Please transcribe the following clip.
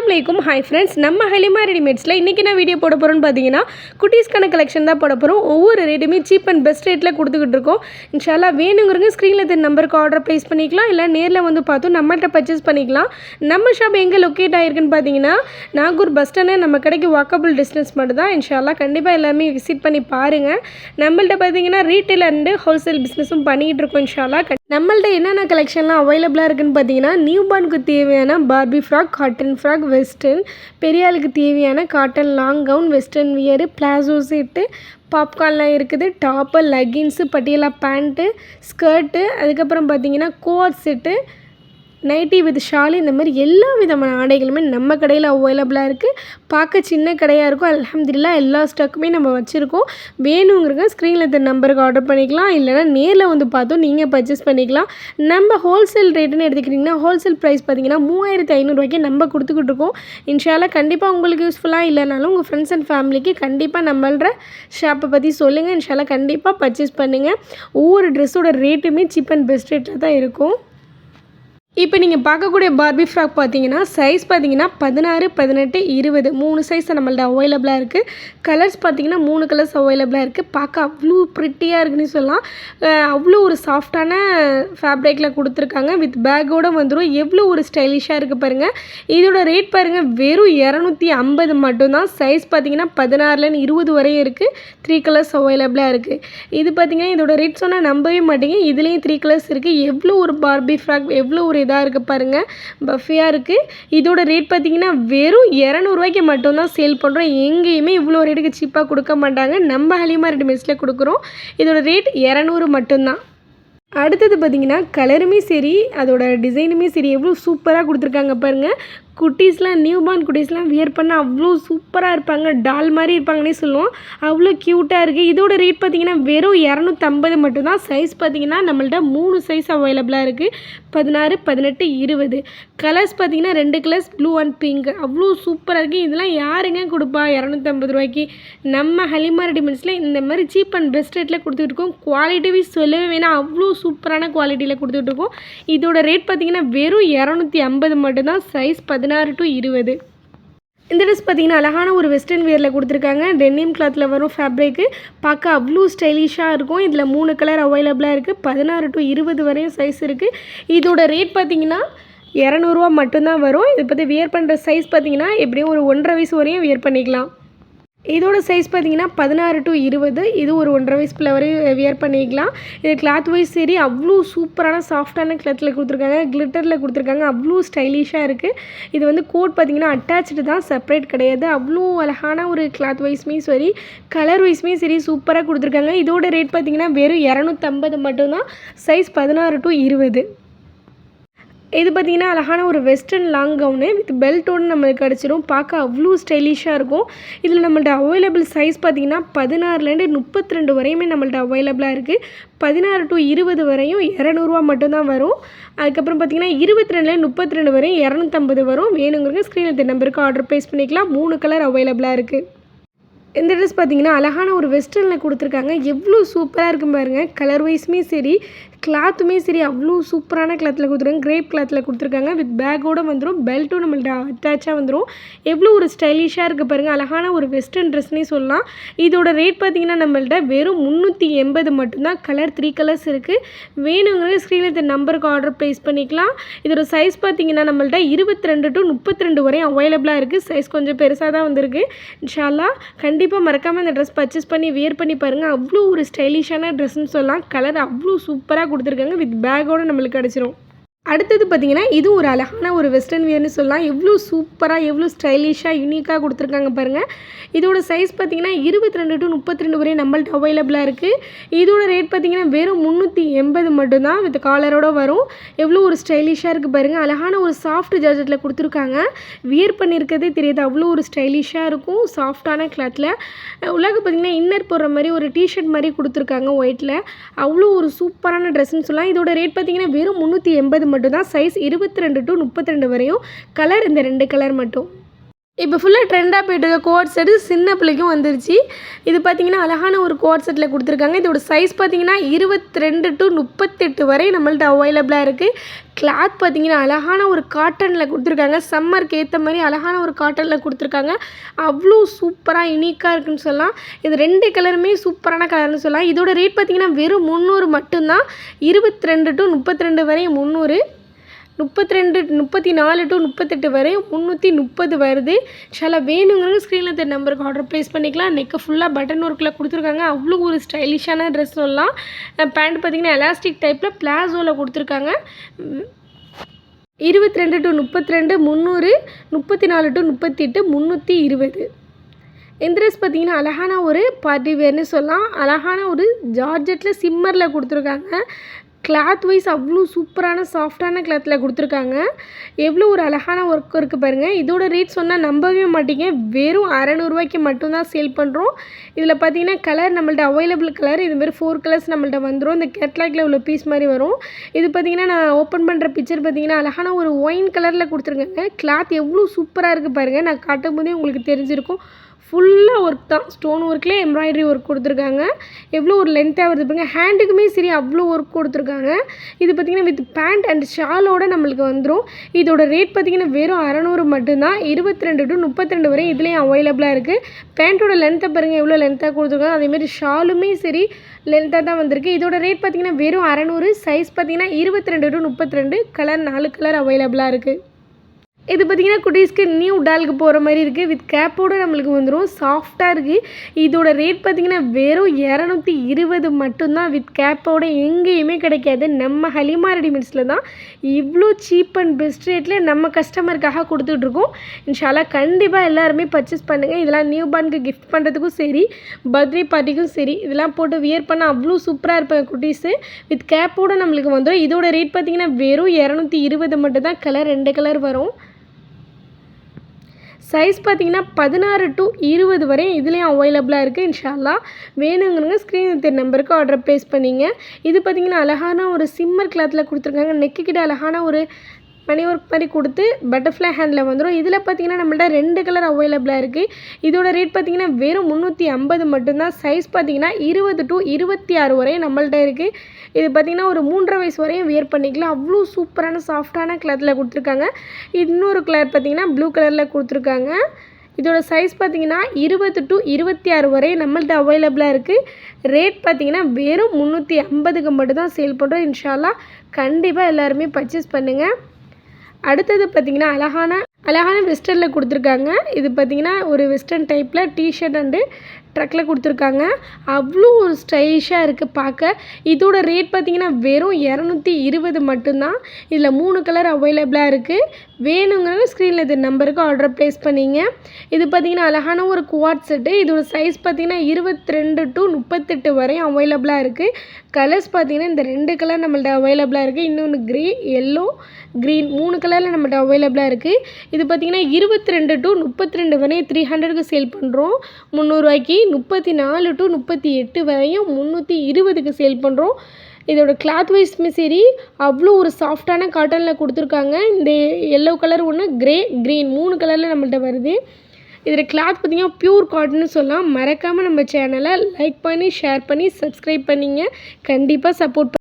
அலைக்கும். Hi friends நம்ம ஹலிமா ரெடிமேட்ஸில் இன்றைக்கி நான் வீடியோ போட போகிறோன்னு பார்த்தீங்கன்னா குட்டீஸ்க்கான கலெக்ஷன் தான் போட போகிறோம் ஒவ்வொரு ரேட்டுமே சீப் அண்ட் பெஸ்ட் ரேட்டில் கொடுத்துக்கிட்டு இருக்கோம். இன்ஷாலா வேணுங்கிறங்க ஸ்க்ரீனில் தென் நம்பருக்கு ஆர்டர் ப்ளேஸ் பண்ணிக்கலாம். இல்லை நேரில் வந்து பார்த்தோம் நம்மள்கிட்ட பர்ச்சேஸ் பண்ணிக்கலாம். நம்ம ஷாப் எங்கே லொக்கேட் ஆகிருக்குன்னு பார்த்தீங்கன்னா நாகூர் பஸ் ஸ்டாண்டு நம்ம கடைக்கு வாக்கபிள் டிஸ்டன்ஸ் மட்டும் தான் இன்ஷாலா கண்டிப்பாக எல்லாமே விசிட் பண்ணி பாருங்கள் நம்மள்கிட்ட பார்த்தீங்கன்னா ரீட்டைல் அண்டு ஹோல்சேல் பிஸ்னஸும் பண்ணிகிட்டு இருக்கோம் இன்ஷாலா நம்மள்ட்ட என்னென்ன கலெக்ஷன்லாம் அவைலபிளாக இருக்குன்னு பார்த்தீங்கன்னா நியூ பார்னுக்கு தேவையான Barbie frock cotton frock western பெரியாளுக்கு தேவையான cotton long gown western wear palazzo set பாப்கார்ன்லாம் இருக்குது. Top leggings Patiala pant skirt அதுக்கப்புறம் பார்த்தீங்கன்னா coat set nighty with shawl இந்த மாதிரி எல்லா விதமான ஆடைகளுமே நம்ம கடையில் அவைலபிளாக இருக்குது பார்க்க சின்ன கடையாக இருக்கும். அலமதுல்லா எல்லா ஸ்டாக்குமே நம்ம வச்சுருக்கோம். வேணுங்கிறத ஸ்க்ரீனில் இந்த நம்பருக்கு ஆர்டர் பண்ணிக்கலாம். இல்லைனா நேரில் வந்து பார்த்தோம் நீங்கள் பர்ச்சேஸ் பண்ணிக்கலாம். நம்ம ஹோல்சேல் ரேட்டுன்னு எடுத்துக்கிட்டிங்கன்னா ஹோல்சேல் ப்ரைஸ் பார்த்தீங்கன்னா மூவாயிரத்து ஐநூறுரூவாய்க்கு நம்ம கொடுத்துக்கிட்டு இருக்கோம். இன்ஷாலாக கண்டிப்பாக உங்களுக்கு யூஸ்ஃபுல்லாக இல்லைனாலும் உங்கள் ஃப்ரெண்ட்ஸ் அண்ட் ஃபேமிலிக்கு கண்டிப்பாக நம்மள ஷாப்பை பற்றி சொல்லுங்கள் இன்ஷாலாக கண்டிப்பாக பர்ச்சேஸ் பண்ணுங்கள் ஒவ்வொரு ட்ரெஸ்ஸோட ரேட்டுமே சீப் அண்ட் பெஸ்ட் ரேட்டில் தான் இருக்கும். இப்போ நீங்கள் பார்க்கக்கூடிய பார்பி ஃப்ராக் பார்த்தீங்கன்னா சைஸ் பார்த்தீங்கன்னா பதினாறு பதினெட்டு இருபது மூணு சைஸ் நம்மள்ட்ட அவைலபிளாக இருக்குது கலர்ஸ் பார்த்தீங்கன்னா மூணு கலர்ஸ் அவைலபிளாக இருக்குது பார்க்க அவ்வளோ ப்ரிட்டியாக இருக்குன்னு சொல்லலாம். அவ்வளோ ஒரு சாஃப்டான ஃபேப்ரிக்கில் கொடுத்துருக்காங்க. வித் பேக்கோடு வந்துடும் எவ்வளோ ஒரு ஸ்டைலிஷாக இருக்குது பாருங்கள் இதோட ரேட் பாருங்கள் வெறும் இரநூத்தி ஐம்பது மட்டும்தான். சைஸ் பார்த்தீங்கன்னா பதினாறுலேருந்து இருபது வரையும் இருக்குது த்ரீ கலர்ஸ் அவைலபிளாக இருக்குது இது பார்த்தீங்கன்னா இதோட ரேட் சொன்னால் நம்பவே மாட்டேங்க. இதுலேயும் த்ரீ கலர்ஸ் இருக்குது எவ்வளோ ஒரு பார்பி ஃப்ராக் எவ்வளோ ஒரு இதாக இருக்குது பாருங்கள் பஃபியாக இருக்குது. இதோட ரேட் பார்த்தீங்கன்னா வெறும் இரநூறுவாய்க்கு மட்டும்தான் சேல் பண்ணுறோம் எங்கேயுமே இவ்வளோ ரேட்டுக்கு சீப்பாக கொடுக்க மாட்டாங்க. நம்ம ஹலிமா ரெடிமேட்ஸில் கொடுக்குறோம். இதோட ரேட் இரநூறு மட்டும்தான். அடுத்தது பார்த்தீங்கன்னா கலருமே சரி அதோட டிசைனுமே சரி எவ்வளோ சூப்பராக கொடுத்துருக்காங்க பாருங்கள் குட்டீஸ்லாம் நியூ பார்ன் குட்டீஸ்லாம் வியர் பண்ண அவ்வளோ சூப்பராக இருப்பாங்க. டால் மாதிரி இருப்பாங்கன்னே சொல்லுவோம். அவ்வளோ க்யூட்டாக இருக்குது இதோட ரேட் பார்த்திங்கன்னா வெறும் இரநூத்தம்பது மட்டும்தான். சைஸ் பார்த்தீங்கன்னா நம்மள்ட்ட மூணு சைஸ் அவைலபிளாக இருக்குது பதினாறு பதினெட்டு இருபது. கலர்ஸ் பார்த்தீங்கன்னா ரெண்டு கலர்ஸ் ப்ளூ அண்ட் பிங்க் அவ்வளோ சூப்பராக இருக்குது இதெல்லாம் யாருங்க கொடுப்பா இரநூத்தம்பது ரூபாய்க்கு? நம்ம ஹலிமா ரெடிமெண்ட்ஸில் இந்த மாதிரி சீப் அண்ட் பெஸ்ட் ரேட்டில் கொடுத்துட்டு இருக்கோம் குவாலிட்டிவி சொல்லவே வேணாம். அவ்வளோ சூப்பரான குவாலிட்டியில் கொடுத்துட்டு இருக்கோம் இதோட ரேட் பார்த்தீங்கன்னா வெறும் இரநூத்தி ஐம்பது மட்டும்தான். சைஸ் பதினாறு டு இருபது. இந்த ட்ரெஸ் பார்த்தீங்கன்னா அழகான ஒரு வெஸ்டர்ன் வேரில் கொடுத்துருக்காங்க. டென்னிம் கிளாத்தில் வரும் ஃபேப்ரிக்கு பார்க்க அவ்வளோ ஸ்டைலிஷாக இருக்கும். இதில் மூணு கலர் அவைலபிளாக இருக்குது பதினாறு டு இருபது வரையும் சைஸ் இருக்குது இதோட ரேட் பார்த்தீங்கன்னா இரநூறுவா மட்டும்தான் வரும். இதை பற்றி வியர் பண்ணுற சைஸ் பார்த்தீங்கன்னா எப்படியும் ஒரு ஒன்றரை வயசு வரையும் வியர் பண்ணிக்கலாம். இதோட சைஸ் பார்த்தீங்கன்னா பதினாறு டு இருபது. இது ஒரு ஒன்றரை வயசுக்குள்ள வரையும் வியர் பண்ணிக்கலாம். இது கிளாத் வைஸ் சரி அவ்வளோ சூப்பரான சாஃப்டான கிளாத்தில் கொடுத்துருக்காங்க. கிளிட்டரில் கொடுத்துருக்காங்க. அவ்வளோ ஸ்டைலிஷாக இருக்குது இது வந்து கோட் பார்த்தீங்கன்னா அட்டாச்சு தான் செப்பரேட் கிடையாது. அவ்வளோ அழகான ஒரு கிளாத் வைஸ்மே சரி கலர் வைஸ்மே சரி சூப்பராக கொடுத்துருக்காங்க. இதோட ரேட் பார்த்தீங்கன்னா வெறும் இரநூத்தம்பது மட்டும்தான். சைஸ் பதினாறு டு இருபது. இது பார்த்திங்கன்னா அழகான ஒரு வெஸ்டர்ன் லாங் கவுனு வித் பெல்ட்டோடு நம்மளுக்கு கிடச்சிரும். பார்க்க அவ்வளோ ஸ்டைலிஷாக இருக்கும். இதில் நம்மள்ட்ட அவைலபிள் சைஸ் பார்த்திங்கன்னா பதினாறுலேருந்து முப்பத்தி ரெண்டு வரையுமே நம்மள்ட்ட அவைலபிளாக இருக்குது பதினாறு டு இருபது வரையும் இரநூறுவா மட்டும்தான் வரும். அதுக்கப்புறம் பார்த்திங்கன்னா இருபத்தி ரெண்டுலேருந்து முப்பத்தி ரெண்டு வரையும் இரநூத்தம்பது வரும். வேணுங்கிறங்க ஸ்க்ரீனில் நம்பருக்கு ஆர்டர் ப்ளேஸ் பண்ணிக்கலாம். மூணு கலர் அவைலபிளாக இருக்குது இந்த ட்ரெஸ் பார்த்தீங்கன்னா அழகான ஒரு வெஸ்டர்னில் கொடுத்துருக்காங்க. எவ்வளோ சூப்பராக இருக்கும் பாருங்கள் கலர் வைஸுமே சரி கிளாத்துமே சரி அவ்வளோ சூப்பரான கிளாத்தில் கொடுத்துருக்காங்க. கிரேப் கிளாத்தில் கொடுத்துருக்காங்க. வித் பேக்கோடு வந்துடும் பெல்ட்டும் நம்மள்ட்ட அட்டாச்சாக வந்துடும் எவ்வளோ ஒரு ஸ்டைலிஷாக இருக்குது பாருங்கள் அழகான ஒரு வெஸ்டர்ன் ட்ரெஸ்னே சொல்லலாம். இதோட ரேட் பார்த்தீங்கன்னா நம்மள்ட்ட வெறும் முந்நூற்றி எண்பது மட்டும்தான். கலர் த்ரீ கலர்ஸ் இருக்குது வேணுங்கிற ஸ்க்ரீனில் இந்த நம்பருக்கு ஆர்டர் ப்ளேஸ் பண்ணிக்கலாம். இதோட சைஸ் பார்த்தீங்கன்னா நம்மள்ட்ட இருபத்தி ரெண்டு டு முப்பத்தி ரெண்டு வரையும் அவைலபிளாக இருக்குது சைஸ் கொஞ்சம் பெருசாக தான் வந்திருக்கு. இன்ஷால்லா கண்டிப்பாக மறக்காமல் இந்த ட்ரெஸ் பர்ச்சேஸ் பண்ணி வியர் பண்ணி பாருங்கள் அவ்வளோ ஒரு ஸ்டைலிஷான ட்ரெஸ்ன்னு சொல்லலாம். கலர் அவ்வளோ சூப்பராக கொடுத்துருக்காங்க. வித் பேக்கோடு நம்மளுக்கு கிடச்சிரும். அடுத்தது பார்த்தீங்கன்னா இது ஒரு அழகான ஒரு வெஸ்டர்ன் வியர்னு சொல்லலாம். எவ்வளோ சூப்பராக எவ்வளோ ஸ்டைலிஷாக யூனிக்காக கொடுத்துருக்காங்க பாருங்கள் இதோட சைஸ் பார்த்தீங்கன்னா இருபத்தி ரெண்டு டு முப்பத்தி ரெண்டு வரையும் நம்மள்ட்ட அவைலபிளாக இருக்குது இதோட ரேட் பார்த்தீங்கன்னா வெறும் முந்நூற்றி எண்பது மட்டும்தான் வித் காலரோடு வரும். எவ்வளோ ஒரு ஸ்டைலிஷாக இருக்குது பாருங்கள் அழகான ஒரு சாஃப்ட் ஜார்ஜெட்டில் கொடுத்துருக்காங்க. வியர் பண்ணியிருக்கிறதே தெரியாது. அவ்வளோ ஒரு ஸ்டைலிஷாக இருக்கும் சாஃப்டான கிளாத்தில் உலக பார்த்தீங்கன்னா இன்னர் போடுற மாதிரி ஒரு டிஷர்ட் மாதிரி கொடுத்துருக்காங்க ஒயிட்டில் அவ்வளோ ஒரு சூப்பரான ட்ரெஸ்ஸுன்னு சொல்லலாம். இதோட ரேட் பார்த்தீங்கன்னா வெறும் முந்நூற்றி எண்பது மட்டும்தான் சைஸ் இருபத்தி ரெண்டு டு முப்பத்தி ரெண்டு வரையும் கலர் இந்த ரெண்டு கலர் மட்டும். இப்போ ஃபுல்லாக ட்ரெண்டாக போயிட்டு இருக்க கோட் செட்டு சின்ன பிள்ளைக்கும் வந்துருச்சு. இது பார்த்தீங்கன்னா அழகான ஒரு கோட் செட்டில் கொடுத்துருக்காங்க. இதோட சைஸ் பார்த்தீங்கன்னா இருபத்தி ரெண்டு டு முப்பத்தெட்டு வரை நம்மள்ட்ட அவைலபிளாக இருக்குது கிளாத் பார்த்தீங்கன்னா அழகான ஒரு காட்டனில் கொடுத்துருக்காங்க. சம்மருக்கு ஏற்ற மாதிரி அழகான ஒரு காட்டனில் கொடுத்துருக்காங்க. அவ்வளோ சூப்பராக யூனிக்காக இருக்குன்னு சொல்லலாம். இது ரெண்டு கலருமே சூப்பரான கலர்னு சொல்லலாம். இதோட ரேட் பார்த்தீங்கன்னா வெறும் முந்நூறு மட்டும்தான். இருபத்தி ரெண்டு டு முப்பத்தி ரெண்டு வரை முந்நூறு. முப்பத்தி ரெண்டு முப்பத்தி நாலு டு முப்பத்தெட்டு வரை முந்நூற்றி முப்பது வருது. ஷாலா வேணுங்கிறது ஸ்க்ரீனில் தெரிய நம்பருக்கு ஆர்டர் ப்ளேஸ் பண்ணிக்கலாம். நெக்கு ஃபுல்லாக பட்டன் ஒர்க்கில் கொடுத்துருக்காங்க. அவ்வளோ ஒரு ஸ்டைலிஷான ட்ரெஸ் சொல்லலாம் பேண்ட் பார்த்திங்கன்னா எலாஸ்டிக் டைப்பில் பிளாசோவில் கொடுத்துருக்காங்க இருபத்தி ரெண்டு டு முப்பத்தி ரெண்டு முந்நூறு முப்பத்தி நாலு டு முப்பத்தி எட்டு முந்நூற்றி இருபது. இந்த ட்ரெஸ் பார்த்திங்கன்னா அழகான ஒரு பார்ட்டி வேர்னு சொல்லலாம். அழகான ஒரு ஜார்ஜெட்டில் சிம்மரில் கொடுத்துருக்காங்க. கிளாத் வைஸ் அவ்வளோ சூப்பரான சாஃப்டான கிளாத்தில் கொடுத்துருக்காங்க. எவ்வளோ ஒரு அழகான ஒர்க் இருக்குது பாருங்கள் இதோட ரேட் சொன்னால் நம்பவே மாட்டீங்க. வெறும் அறநூறுவாய்க்கு மட்டும்தான் சேல் பண்ணுறோம் இதில் பார்த்தீங்கன்னா கலர் நம்மள்ட்ட அவைலபிள் கலர் இதுமாரி ஃபோர் கலர்ஸ் நம்மள்ட்ட வந்துடும் இந்த கேட்லாக்ல உள்ள பீஸ் மாதிரி வரும். இது பார்த்திங்கன்னா நான் ஓப்பன் பண்ணுற பிக்சர் பார்த்திங்கன்னா அழகான ஒரு ஒயின் கலரில் கொடுத்துருக்காங்க. கிளாத் எவ்வளோ சூப்பராக இருக்குது பாருங்கள் நான் காட்டும் போதே உங்களுக்கு தெரிஞ்சிருக்கும். ஃபுல்லாக ஒர்க் தான். ஸ்டோன் ஒர்க்லேயே எம்ப்ராய்டரி ஒர்க் கொடுத்துருக்காங்க. எவ்வளோ ஒரு லென்த்தாக வருது பாருங்க. ஹேண்டுக்குமே சரி அவ்வளோ ஒர்க் கொடுத்துருக்காங்க. இது பார்த்திங்கன்னா வித் பேண்ட் அண்ட் ஷாலோட நம்மளுக்கு வந்துடும் இதோட ரேட் பார்த்திங்கன்னா வெறும் அறநூறு மட்டும்தான். இருபத்தி ரெண்டு டு முப்பத்தி ரெண்டு வரை இதுலேயும் அவைலபிளாக இருக்குது பேண்ட்டோட லென்த்தை பாருங்கள் எவ்வளோ லென்த்தாக கொடுத்துருக்காங்க. அதேமாரி ஷாலுமே சரி லென்த்தாக தான் வந்திருக்கு. இதோட ரேட் பார்த்திங்கன்னா வெறும் அறநூறு. சைஸ் பார்த்திங்கன்னா இருபத்தி ரெண்டு டு முப்பத்தி ரெண்டு கலர் நாலு கலர் அவைலபிளாக இருக்குது இது பார்த்திங்கன்னா குட்டீஸ்க்கு நியூ டாலுக்கு போகிற மாதிரி இருக்குது வித் கேப்போடு நம்மளுக்கு வந்துடும் சாஃப்டாக இருக்குது இதோட ரேட் பார்த்திங்கன்னா வெறும் இரநூத்தி இருபது மட்டும்தான். வித் கேப்போட எங்கேயுமே கிடைக்காது. நம்ம ஹலிமா ரெடிமேட்ஸில் தான் இவ்வளோ சீப் அண்ட் பெஸ்ட் ரேட்டில் நம்ம கஸ்டமருக்காக கொடுத்துட்ருக்கோம். இன்ஷாலா கண்டிப்பாக எல்லாருமே பர்ச்சேஸ் பண்ணுங்கள் இதெல்லாம் நியூ பார்னுக்கு கிஃப்ட் பண்ணுறதுக்கும் சரி பர்த்டே பார்ட்டிக்கும் சரி இதெல்லாம் போட்டு வியர் பண்ண அவ்வளோ சூப்பராக இருப்பாங்க குட்டீஸு. வித் கேப்போடு நம்மளுக்கு வந்துடும் இதோட ரேட் பார்த்திங்கன்னா வெறும் இரநூத்தி இருபது மட்டும் தான் கலர் ரெண்டு கலர் வரும். சைஸ் பார்த்தீங்கன்னா பதினாறு டு இருபது வரையும் இதுலேயும் அவைலபிளாக இருக்குது இன்ஷால்லா வேணுங்கிறவங்க ஸ்க்ரீன் தெரிய நம்பருக்கு ஆர்டர் ப்ளேஸ் பண்ணிங்க. இது பார்த்திங்கன்னா அழகான ஒரு சிம்மர் கிளாத்தில் கொடுத்துருக்காங்க. நெக்கு கிட்ட அழகான ஒரு மணி ஒர்க் மாதிரி கொடுத்து பட்டர்ஃப்ளை ஹேண்டில் வந்துடும் இதில் பார்த்தீங்கன்னா நம்மள்ட்ட ரெண்டு கலர் அவைலபிளாக இருக்குது இதோட ரேட் பார்த்தீங்கன்னா வெறும் முந்நூற்றி ஐம்பது மட்டும்தான். சைஸ் பார்த்தீங்கன்னா இருபது டு இருபத்தி ஆறு வரையும் நம்மள்ட்ட இருக்குது இது பார்த்திங்கன்னா ஒரு மூன்றரை வயசு வரையும் வியர் பண்ணிக்கலாம். அவ்வளோ சூப்பரான சாஃப்டான கலரில் கொடுத்துருக்காங்க. இன்னொரு கலர் பார்த்திங்கன்னா ப்ளூ கலரில் கொடுத்துருக்காங்க. இதோட சைஸ் பார்த்தீங்கன்னா இருபது டு இருபத்தி ஆறு வரை நம்மள்ட்ட அவைலபிளாக இருக்குது ரேட் பார்த்தீங்கன்னா வெறும் முந்நூற்றி ஐம்பதுக்கு மட்டும் தான் சேல் பண்ணுறோம் இன்ஷால்லா கண்டிப்பாக எல்லாருமே பர்ச்சேஸ் பண்ணுங்கள் அடுத்தது பார்த்திங்கன்னா அழகான அழகான வெஸ்டர்னில் கொடுத்துருக்காங்க. இது பார்த்திங்கன்னா ஒரு வெஸ்டர்ன் டைப்பில் டிஷர்ட் அண்டு ட்ரக்கில் கொடுத்துருக்காங்க. அவ்வளோ ஒரு ஸ்டைலிஷாக இருக்குது பார்க்க இதோட ரேட் பார்த்திங்கன்னா வெறும் இரநூத்தி இருபது மட்டும்தான். இதில் மூணு கலர் அவைலபிளாக இருக்குது வேணுங்கிறவங்க ஸ்க்ரீனில் இது நம்பருக்கு ஆர்டர் ப்ளேஸ் பண்ணிங்க. இது பார்த்திங்கன்னா அழகான ஒரு குவாட் செட்டு இதோட சைஸ் பார்த்திங்கன்னா இருபத்தி ரெண்டு டு முப்பத்தெட்டு வரையும் அவைலபிளாக இருக்குது கலர்ஸ் பார்த்திங்கன்னா இந்த ரெண்டு கலர் நம்மள்ட்ட அவைலபிளாக இருக்குது இன்னொன்று க்ரே எல்லோ க்ரீன் மூணு கலரில் நம்மள்ட்ட அவைலபிளாக இருக்குது இது பார்த்திங்கன்னா இருபத்தி ரெண்டு டு முப்பத்தி ரெண்டு வரையும் த்ரீ ஹண்ட்ரடுக்கு சேல் பண்ணுறோம் முந்நூறுரூவாய்க்கு முப்பத்தி நாலு டு முப்பத்தி எட்டு வரையும் முந்நூற்றி இருபதுக்கு சேல் பண்ணுறோம் இதோட கிளாத் வைஸுமே சரி அவ்வளோ ஒரு சாஃப்டான காட்டனில் கொடுத்துருக்காங்க. இந்த எல்லோ கலர் ஒன்று க்ரே க்ரீன் மூணு கலரில் நம்மள்ட்ட வருது. இதில் கிளாத் பார்த்திங்கன்னா ப்யூர் காட்டன்னு சொல்லலாம். மறக்காமல் நம்ம சேனலை லைக் பண்ணி ஷேர் பண்ணி சப்ஸ்கிரைப் பண்ணிங்க. கண்டிப்பாக சப்போர்ட்